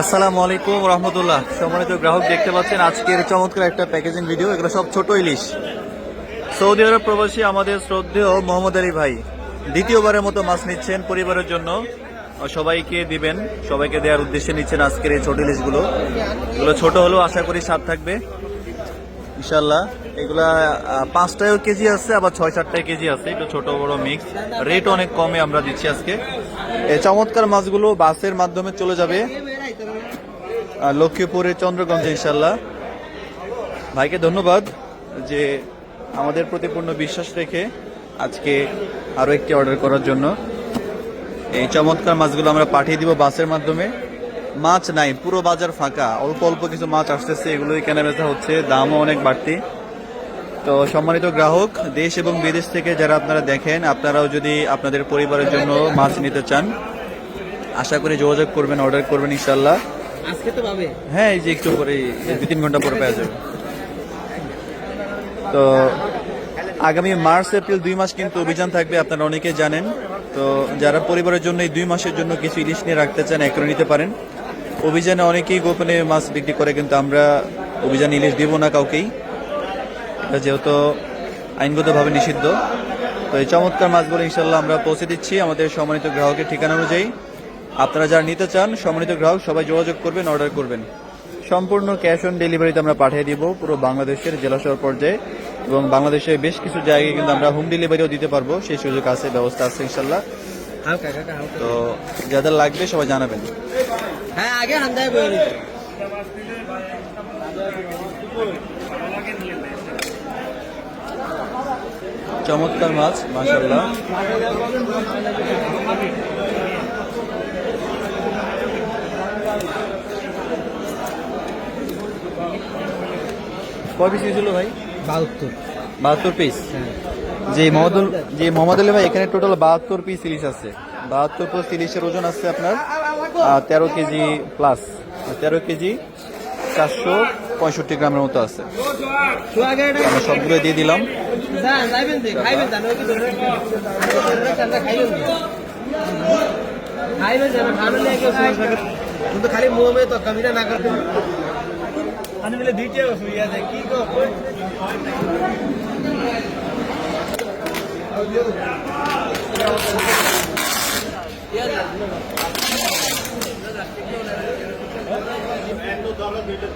আসসালামু আলাইকুম রহমতুল্লাহ। সম্মানিত গ্রাহক দেখতে পাচ্ছেন আজকের চমৎকার একটা প্যাকেজিং ভিডিও এগুলো সব ছোট ইলিশ। সৌদি আরব প্রবাসী আমাদের শ্রদ্ধেয় মোহাম্মদ আলী ভাই, দ্বিতীয়বারের মতো মাছ নিচ্ছেন পরিবারের জন্য। সবাইকে দিবেন, সবাইকে দেওয়ার উদ্দেশ্যে নিচ্ছেন আজকের এই ছোট ইলিশগুলো। এগুলো ছোট হলেও আশা করি স্বাদ থাকবে। ইনশাল্লাহ এগুলা পাঁচটায়ও কেজি আছে, আবার ছয় চারটায় কেজি আছে। একটু ছোট, বড় মিক্স রেট অনেক কমে আমরা দিচ্ছি আজকে। এই চমৎকার মাছগুলো বাসের মাধ্যমে চলে যাবে। লক্ষ্মীপুরের চন্দ্রগঞ্জে ইনশাল্লাহ ভাইকে ধন্যবাদ যে আমাদের প্রতি পূর্ণ বিশ্বাস রেখে আজকে আরও একটি অর্ডার করার জন্য। এই চমৎকার মাছগুলো আমরা পাঠিয়ে দিব বাসের মাধ্যমে। মাছ নাই পুরো বাজার ফাঁকা। অল্প অল্প কিছু মাছ আসতেছে এগুলোই কেনা বেচা হচ্ছে দামও অনেক বাড়তি। তো সম্মানিত গ্রাহক দেশ এবং বিদেশ থেকে যারা আপনারা দেখেন আপনারাও যদি আপনাদের পরিবারের জন্য মাছ নিতে চান আশা করি যোগাযোগ করবেন অর্ডার করবেন ইনশাল্লাহ আজকে তো পাবে। হ্যাঁ এই যে একটু পরে দু তিন ঘণ্টা পরে পাওয়া যাবে। তো আগামী মার্চ এপ্রিল দুই মাস কিন্তু অভিযান থাকবে আপনারা অনেকে জানেন। তো যারা পরিবারের জন্য এই দুই মাসের জন্য কিছু ইলিশ নিয়ে রাখতে চান এক নিতে পারেন। অভিযানে অনেকেই গোপনে মাছ বিক্রি করে, কিন্তু আমরা অভিযানে ইলিশ দিব না কাউকেই। যেহেতু আইনগতভাবে নিষিদ্ধ। তো এই চমৎকার মাছগুলো ইনশাল্লাহ আমরা পৌঁছে দিচ্ছি আমাদের সম্মানিত গ্রাহকের ঠিকানা অনুযায়ী। আপনারা যারা নিতে চান, সম্মানিত গ্রাহক, সবাই যোগাযোগ করবেন, অর্ডার করবেন। সম্পূর্ণ ক্যাশ অন ডেলিভারিতে আমরা পাঠিয়ে দিব পুরো বাংলাদেশের জেলা শহর পর্যায়ে। এবং বাংলাদেশের বেশ কিছু জায়গায় কিন্তু আমরা হোম ডেলিভারিও দিতে পারব। সেই সুযোগ আছে ব্যবস্থা আছে ইনশাল্লাহ। তো যাদের লাগবে সবাই জানাবেন। হ্যাঁ আগে চমৎকার মাছ মাশাল্লাহ কয় পিস ছিল ভাই? বাহাত্তর। বাহাত্তর পিস যে মোহাম্মদুল যে মোহাম্মদ আলী ভাই এখানে টোটাল বাহাত্তর পিস ইলিশ আছে। বাহাত্তর পিস ইলিশের ওজন আছে আপনার তেরো কেজি প্লাস তেরো কেজি চারশো পঁয়ষট্টি গ্রামের মতো আছে। আমরা সবগুলো দিয়ে দিলাম। খালি মুহ তো কমিটা না করতে আমি বলে দুইটা শুই আছে কি এত দল দুইটা